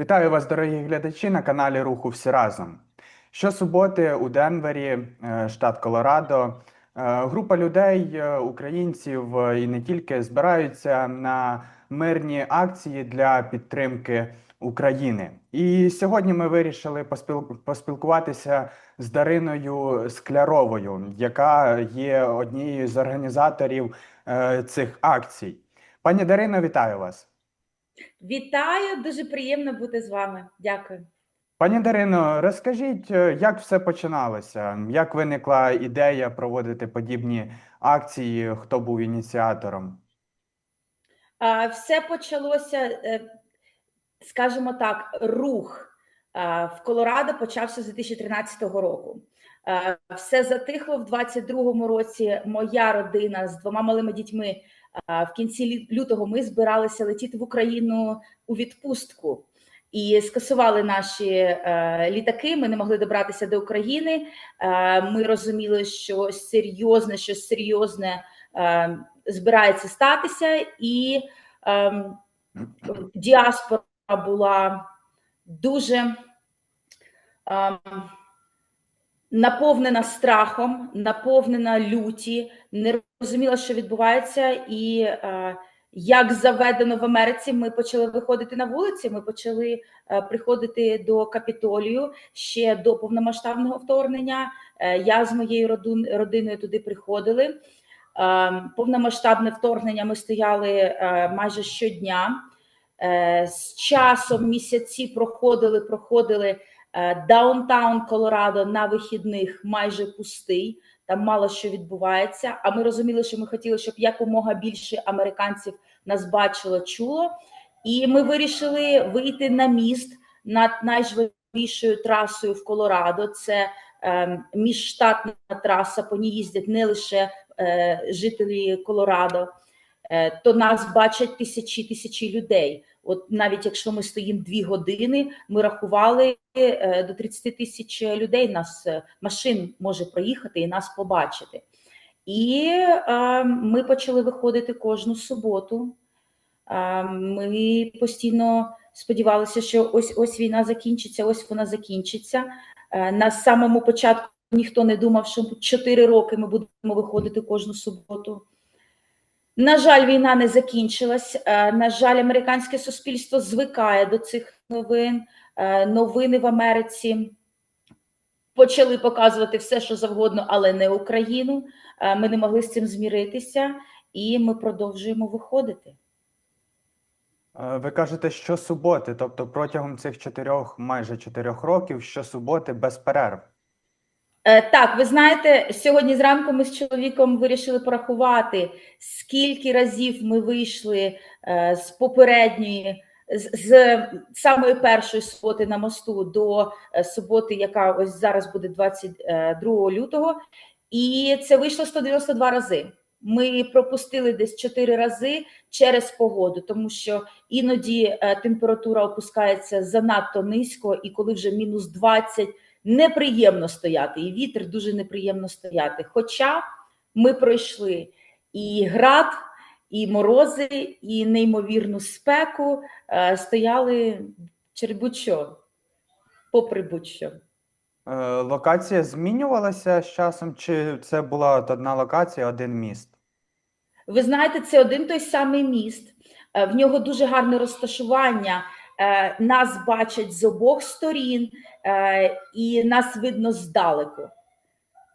Вітаю вас, дорогі глядачі, на каналі Руху всі разом. Щосуботи у Денвері, е, штат Колорадо, е, група людей, е, українців і не тільки збираються на мирні акції для підтримки України. І сьогодні ми вирішили поспіл- поспілкуватися з Дариною Скляровою, яка є однією з організаторів цих акцій. Пані Дарино, вітаю вас. Вітаю, дуже приємно бути з вами. Дякую. Пані Дарино, розкажіть, е, як все починалося? Як виникла ідея проводити подібні акції? Хто був ініціатором? Все почалося, е, скажімо так, рух в Колорадо почався з 2013 року. Все затихло в 22-му році. Моя родина з двома малими дітьми в кінці лютого ми збиралися летіти в Україну у відпустку. І скасували наші е, літаки. Ми не могли добратися до України. Е, ми розуміли, що серйозне, що серйозне е, збирається статися, і діаспора була дуже наповнена страхом, наповнена люті, не розуміла, що відбувається, і е, як заведено в Америці, ми почали виходити на вулиці. Ми почали е, приходити до капітолію ще до повномасштабного вторгнення. Е, Я з моєю роду- родиною туди приходили. Е, Повномасштабне вторгнення ми стояли е, майже щодня. Е, З часом місяці проходили, проходили Даунтаун Колорадо на вихідних майже пустий. Там мало що відбувається. А ми розуміли, що ми хотіли, щоб якомога більше американців нас бачило, чуло. І ми вирішили вийти на міст над найжвавішою трасою в Колорадо. Це е, міжштатна траса. По ній їздять не лише е, жителі Колорадо, е, то нас бачать тисячі тисячі людей. От навіть якщо ми стоїмо дві години, ми рахували е, до 30 тисяч людей. Нас е, машин може проїхати і нас побачити. І е, ми почали виходити кожну суботу. Е, ми постійно сподівалися, що ось ось війна закінчиться, ось вона закінчиться. Е, на самому початку ніхто не думав, що 4 роки ми будемо виходити кожну суботу. На жаль, війна не закінчилась. Е, На жаль, американське суспільство звикає до цих новин. Е, Новини в Америці почали показувати все, що завгодно, але не Україну. Е, Ми не могли з цим зміритися, і ми продовжуємо виходити. Ви кажете, що суботи, тобто протягом цих чотирьох, майже чотирьох років, щосуботи без перерв. Е, Так, ви знаєте, сьогодні зранку ми з чоловіком вирішили порахувати, скільки разів ми вийшли е, з попередньої, з, з самої першої суботи на мосту до е, суботи, яка ось зараз буде 22 лютого, і це вийшло 192 рази. Ми пропустили десь 4 рази через погоду, тому що іноді температура опускається занадто низько, і коли вже мінус 20, неприємно стояти, і вітер дуже неприємно стояти. Хоча ми пройшли і град, і морози, і неймовірну спеку, е, стояли через будь-що, попри будь-що. Е, Локація змінювалася з часом, чи це була одна локація, один міст? Ви знаєте, це один той самий міст. Е, В нього дуже гарне розташування. Е, Нас бачать з обох сторін, е, і нас видно здалеку.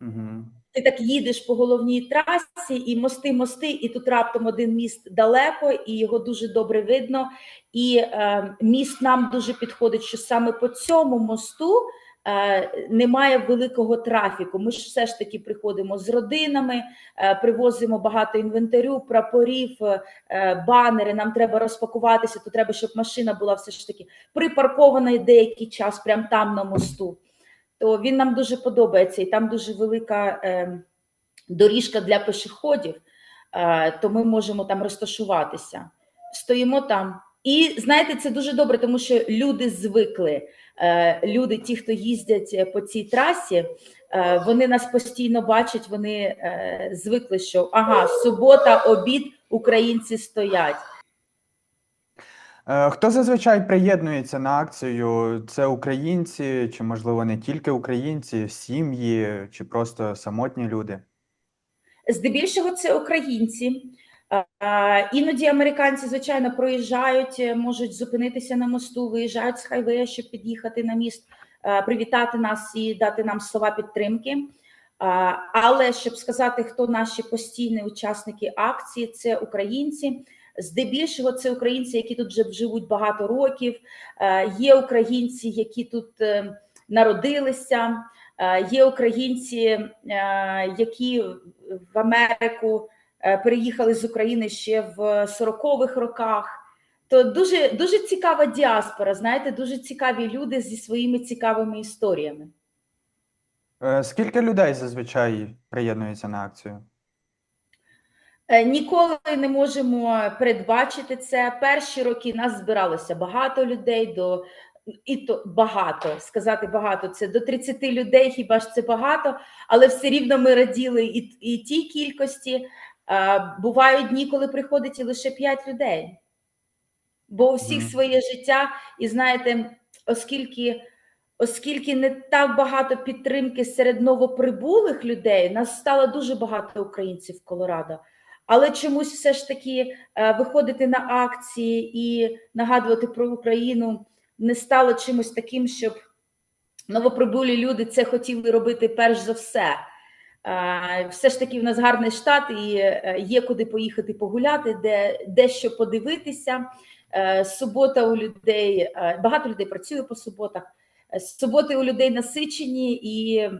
Угу. Ти так їдеш по головній трасі, і мости, мости, і тут раптом один міст далеко, і його дуже добре видно. І е, міст нам дуже підходить, що саме по цьому мосту немає великого трафіку. Ми ж все ж таки приходимо з родинами, е, привозимо багато інвентарю, прапорів, е, банери. Нам треба розпакуватися. То треба, щоб машина була все ж таки припаркована деякий час, прямо там на мосту то він нам дуже подобається, і там дуже велика е, доріжка для пешеходів, е, то ми можемо там розташуватися. Стоїмо там. І знаєте, це дуже добре, тому що люди звикли. Е, люди, ті, хто їздять е, по цій трасі, е, вони нас постійно бачать, вони звикли, що ага, субота, обід, українці стоять. Хто зазвичай приєднується на акцію? Це українці, чи можливо не тільки українці, сім'ї, чи просто самотні люди? Здебільшого це українці. Іноді американці, звичайно, проїжджають, е, можуть зупинитися на мосту, виїжджають з хайвея, щоб під'їхати на міст, е, привітати нас і дати нам слова підтримки. Але щоб сказати, хто наші постійні учасники акції, це українці. Здебільшого це українці, які тут вже живуть багато років. Е, Є українці, які тут народилися. Є українці, які в Америку переїхали з України ще в 40-х роках. То дуже дуже цікава діаспора. Знаєте, дуже цікаві люди зі своїми цікавими історіями. Е, Скільки людей зазвичай приєднується на акцію? Е, Ніколи не можемо передбачити це. Перші роки нас збиралося багато людей до і то багато сказати багато. Це до 30 людей. Хіба ж це багато? Але все рівно ми раділи і, і тій кількості. Бувають дні, коли приходить і лише 5 людей. Бо у всіх своє життя, і знаєте, оскільки. Оскільки не так багато підтримки серед новоприбулих людей, нас стало дуже багато українців в Колорадо. Але чомусь все ж таки е, виходити на акції і нагадувати про Україну не стало чимось таким, щоб новоприбулі люди це хотіли робити перш за все. Все ж таки в нас гарний штат, і е, є куди поїхати погуляти, де дещо подивитися. Е, Субота у людей е, багато людей працює по суботах. Суботи у людей насичені і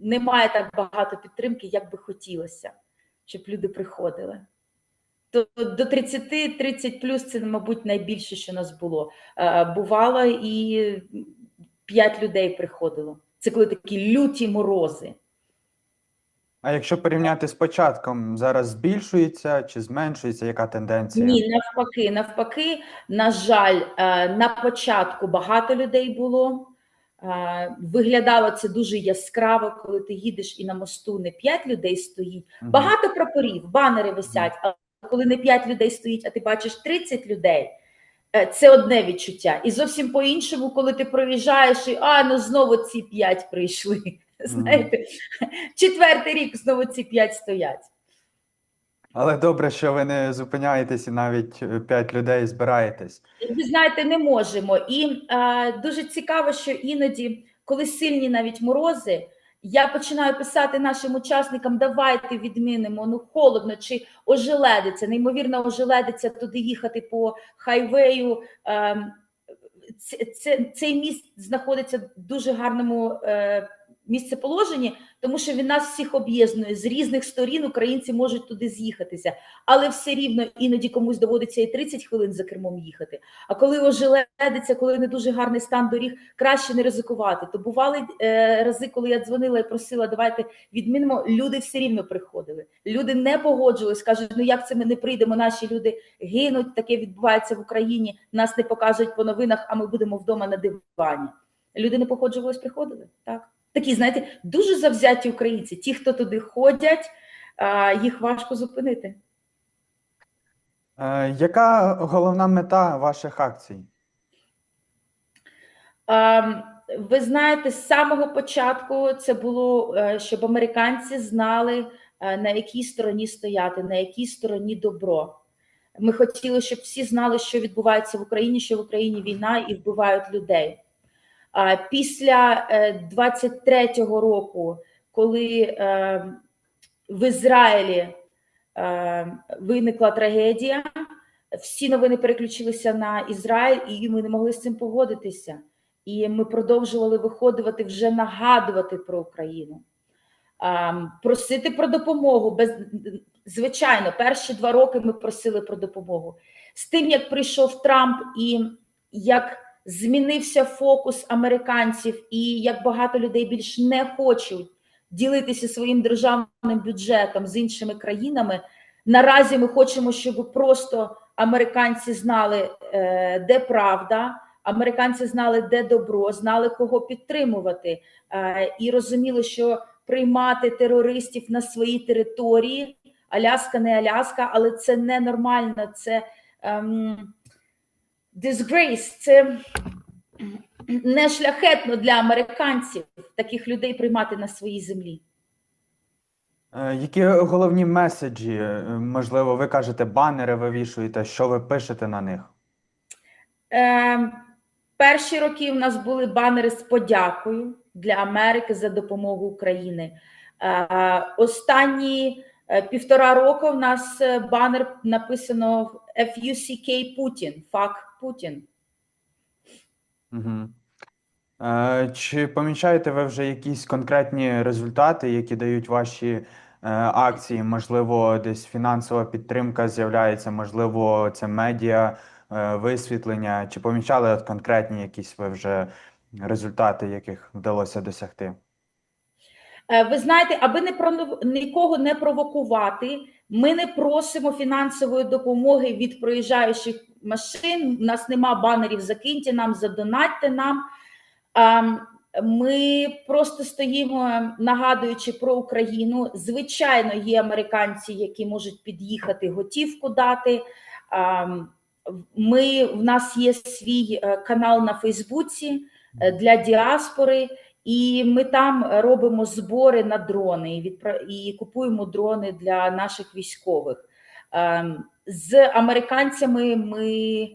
немає так багато підтримки, як би хотілося, щоб люди приходили. То до 30-30 плюс це, мабуть, найбільше, що нас було. Бувало, і 5 людей приходило. Це коли такі люті морози. А якщо порівняти з початком, зараз збільшується чи зменшується, яка тенденція? Ні, навпаки, навпаки, на жаль, е, на початку багато людей було. Е, Виглядало це дуже яскраво, коли ти їдеш і на мосту не 5 людей стоїть. Багато прапорів, банери висять, але коли не 5 людей стоїть, а ти бачиш 30 людей, е, це одне відчуття. І зовсім по-іншому, коли ти проїжджаєш і а ну знову ці 5 прийшли. Знаєте, четвертий рік знову ці 5 стоять. Але добре, що ви не зупиняєтесь і навіть е, п'ять людей збираєтесь. Ви знаєте, не можемо. І е, дуже цікаво, що іноді, коли сильні навіть морози, я починаю писати нашим учасникам: давайте відмінимо, ну холодно чи ожеледиться, неймовірно ожеледиться туди їхати по хайвею. Е, це, це, цей міст знаходиться в дуже гарному е, місцеположенні, тому що він нас всіх об'єднує з різних сторін. Українці можуть туди з'їхатися, але все рівно іноді комусь доводиться і 30 хвилин за кермом їхати. А коли ожеледиться, коли не дуже гарний стан доріг, краще не ризикувати. То бували е, рази, коли я дзвонила і просила, давайте відмінимо. Люди все рівно приходили. Люди не погоджувались, кажуть, ну як це ми не прийдемо? Наші люди гинуть. Таке відбувається в Україні. Нас не покажуть по новинах, а ми будемо вдома на дивані. Люди не погоджувались, приходили. Так такі, знаєте, дуже завзяті українці. Ті, хто туди ходять, а, їх важко зупинити. Е, Яка головна мета ваших акцій? Ви знаєте, з самого початку це було, е, щоб американці знали, е, на якій стороні стояти, на якій стороні добро. Ми хотіли, щоб всі знали, що відбувається в Україні, що в Україні війна і вбивають людей. А після е, 23-го року, коли е, в Ізраїлі е, виникла трагедія, всі новини переключилися на Ізраїль, і ми не могли з цим погодитися. І ми продовжували виходити вже нагадувати про Україну, просити про допомогу. Звичайно, перші два роки ми просили про допомогу. З тим, як прийшов Трамп і як змінився фокус американців, і як багато людей більш не хочуть ділитися своїм державним бюджетом з іншими країнами. Наразі ми хочемо, щоб просто американці знали, е, де правда. Американці знали, де добро, знали, кого підтримувати, е, і розуміли, що приймати терористів на своїй території Аляска не Аляска, але це ненормально. Це ем, disgrace, це не шляхетно для американців таких людей приймати на своїй землі. Е, Які головні меседжі, е, можливо, ви кажете, банери вивішуєте, що ви пишете на них? Е, перші роки в нас були банери з подякою для Америки за допомогу Україні. Е, останні е, півтора року в нас банер написано FUCK Путін, фак Путін. Угу. Чи помічаєте ви вже якісь конкретні результати, які дають ваші е, акції? Можливо, десь фінансова підтримка з'являється, можливо, це медіа е, висвітлення. Чи помічали от конкретні якісь ви вже результати, яких вдалося досягти? Ви знаєте, аби не про нікого не провокувати, ми не просимо фінансової допомоги від проїжджаючих машин. У нас нема банерів закиньте нам, задонатьте нам. Ми просто стоїмо, нагадуючи про Україну. Звичайно, є американці, які можуть під'їхати, готівку дати. Ми в нас є свій е, канал на Фейсбуці е, для діаспори. І ми там робимо збори на дрони і, відпра... і купуємо дрони для наших військових. Ем, З американцями ми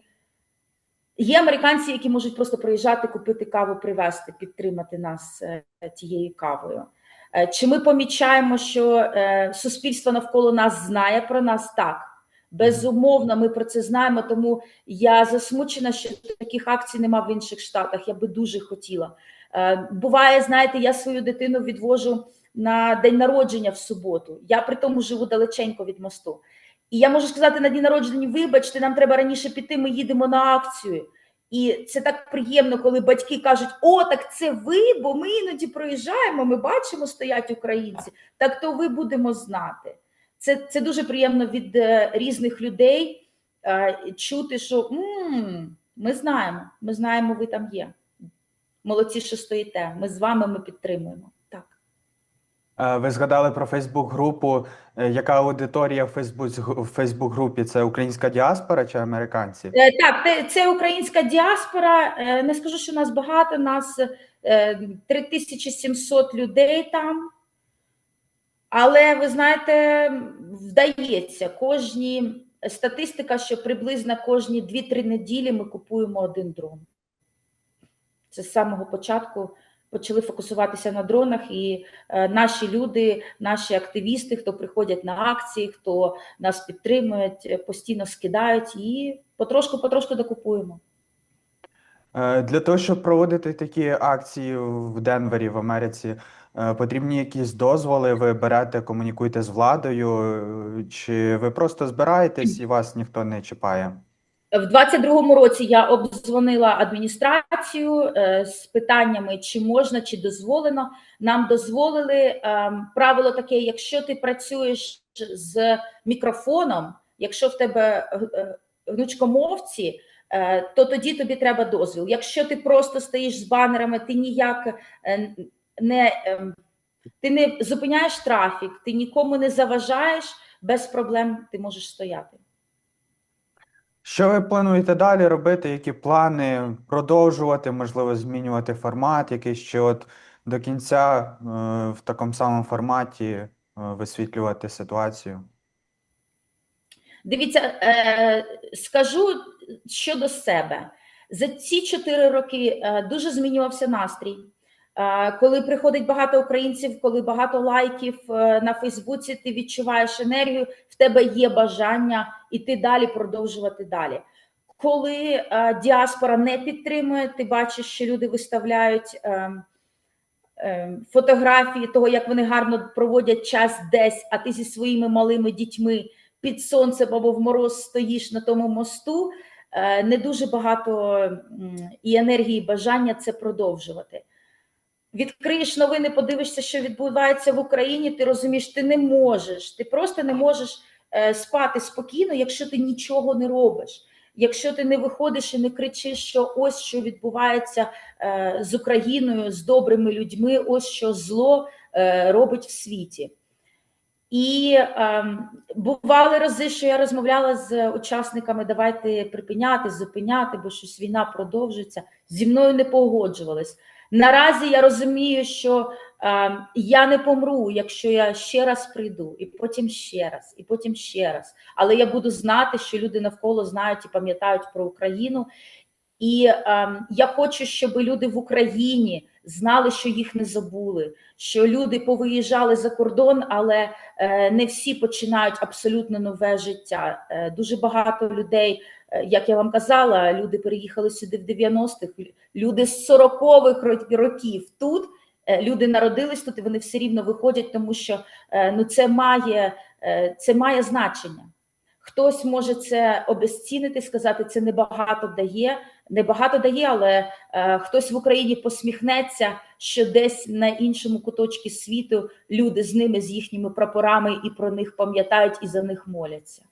є американці, які можуть просто приїжджати, купити каву, привезти, підтримати нас е, тією кавою. Е, Чи ми помічаємо, що е, суспільство навколо нас знає про нас? Так. Безумовно, ми про це знаємо, тому я засмучена, що таких акцій нема в інших штатах. Я би дуже хотіла. Е, Буває, знаєте, я свою дитину відвожу на день народження в суботу. Я при тому живу далеченько від мосту. І я можу сказати на дні народження: вибачте, нам треба раніше піти, ми їдемо на акцію. І це так приємно, коли батьки кажуть: О, так це ви, бо ми іноді проїжджаємо, ми бачимо, стоять українці. Так то ви будемо знати. Це це дуже приємно від е, різних людей е, чути, що «М, ми знаємо, ми знаємо, ви там є. Молодці, що стоїте. Ми з вами ми підтримуємо. Так. Ви згадали про Фейсбук-групу. Е, Яка аудиторія в Фейсбук, Фейсбук-групі? Це українська діаспора чи американці? Е, Так, це, українська діаспора. Е, Не скажу, що нас багато, нас е, 3700 людей там. Але ви знаєте, вдається кожні статистика, що приблизно кожні 2-3 неділі ми купуємо один дрон. Це з самого початку почали фокусуватися на дронах, і е, наші люди, наші активісти, хто приходять на акції, хто нас підтримують, е, постійно скидають і потрошку-потрошку докупуємо. Е, Для того, щоб проводити такі акції в Денвері, в Америці, е, потрібні якісь дозволи, ви берете, комунікуєте з владою, чи ви просто збираєтесь і вас ніхто не чіпає? В 22-му році я обдзвонила адміністрацію е, з питаннями, чи можна, чи дозволено. Нам дозволили ем, правило таке: якщо ти працюєш з мікрофоном, якщо в тебе е, е, гнучкомовці, е, то тоді тобі треба дозвіл. Якщо ти просто стоїш з банерами, ти ніяк е, не ем, ти не зупиняєш трафік, ти нікому не заважаєш, без проблем ти можеш стояти. Що ви плануєте далі робити? Які плани продовжувати, можливо, змінювати формат, якийсь чи от до кінця е, в такому самому форматі е, висвітлювати ситуацію? Дивіться, е, скажу щодо себе. За ці чотири роки е, дуже змінювався настрій. Коли приходить багато українців, коли багато лайків е, на Фейсбуці, ти відчуваєш енергію, в тебе є бажання іти далі, продовжувати далі. Коли е, діаспора не підтримує, ти бачиш, що люди виставляють е, е, фотографії того, як вони гарно проводять час десь, а ти зі своїми малими дітьми під сонцем або в мороз стоїш на тому мосту, е, не дуже багато і енергії, і бажання це продовжувати. Відкриєш новини, подивишся, що відбувається в Україні, ти розумієш, ти не можеш, ти просто не можеш е, спати спокійно, якщо ти нічого не робиш. Якщо ти не виходиш і не кричиш, що ось що відбувається е, з Україною, з добрими людьми, ось що зло е, робить в світі. І ем, бували рази, що я розмовляла з учасниками, давайте припиняти, зупиняти, бо щось війна продовжується. Зі мною не погоджувались. Наразі я розумію, що ем, я не помру, якщо я ще раз прийду, і потім ще раз, і потім ще раз. Але я буду знати, що люди навколо знають і пам'ятають про Україну. І ем, я хочу, щоб люди в Україні знали, що їх не забули, що люди повиїжджали за кордон, але е, не всі починають абсолютно нове життя. Е, дуже багато людей, е, як я вам казала, люди переїхали сюди в 90-х, люди з 40-х років тут. е, Люди народились тут, і вони все рівно виходять, тому що е, ну це має е, це має значення. Хтось може це обезцінити, сказати, це небагато дає, небагато дає, але е, хтось в Україні посміхнеться, що десь на іншому куточку світу люди з ними, з їхніми прапорами, і про них пам'ятають і за них моляться.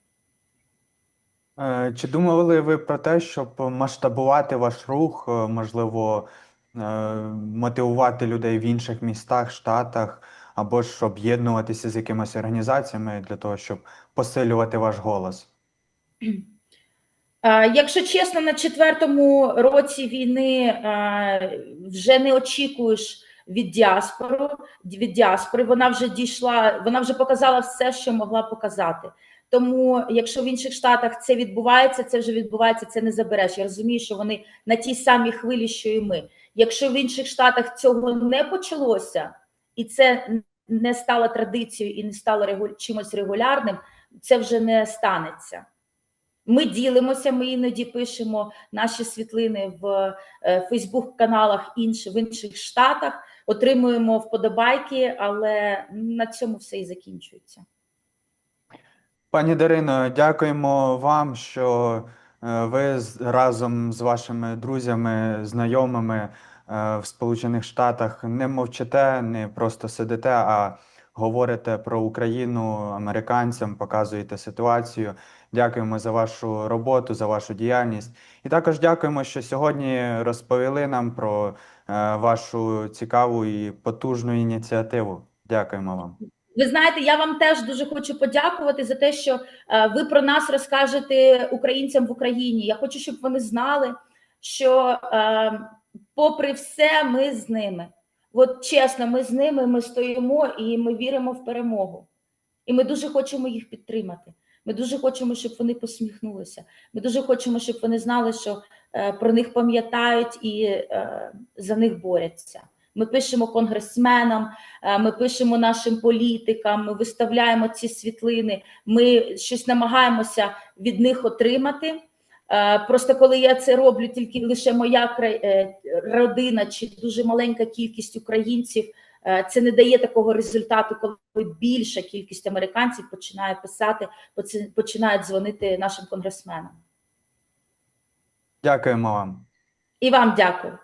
Е, Чи думали ви про те, щоб масштабувати ваш рух, е, можливо, е, мотивувати людей в інших містах, штатах, або ж об'єднуватися з якимись організаціями для того, щоб посилювати ваш голос? Якщо чесно, на четвертому році війни вже не очікуєш від діаспори, від діаспори. Вона вже дійшла, вона вже показала все, що могла показати. Тому, якщо в інших штатах це відбувається, це вже відбувається, це не забереш. Я розумію, що вони на тій самій хвилі, що і ми. Якщо в інших штатах цього не почалося, і це не стало традицією і не стало регу... чимось регулярним, це вже не станеться. Ми ділимося, ми іноді пишемо наші світлини в Фейсбук-каналах інші в інших штатах, отримуємо вподобайки, але на цьому все і закінчується. Пані Дарино, дякуємо вам, що е, ви разом з вашими друзями, знайомими е, в Сполучених Штатах не мовчите, не просто сидите, а говорите про Україну американцям, показуєте ситуацію. Дякуємо за вашу роботу, за вашу діяльність. І також дякуємо, що сьогодні розповіли нам про е, вашу цікаву і потужну ініціативу. Дякуємо вам. Ви знаєте, я вам теж дуже хочу подякувати за те, що е, ви про нас розкажете українцям в Україні. Я хочу, щоб вони знали, що е, попри все, ми з ними. От чесно, ми з ними, ми стоїмо і ми віримо в перемогу. І ми дуже хочемо їх підтримати. Ми дуже хочемо, щоб вони посміхнулися. Ми дуже хочемо, щоб вони знали, що е, про них пам'ятають і за них борються. Ми пишемо конгресменам, е, ми пишемо нашим політикам, ми виставляємо ці світлини, ми щось намагаємося від них отримати. Е, Просто коли я це роблю, тільки лише моя е, родина чи дуже маленька кількість українців, це не дає такого результату, коли більша кількість американців починає писати, починають дзвонити нашим конгресменам. Дякуємо вам. І вам дякую.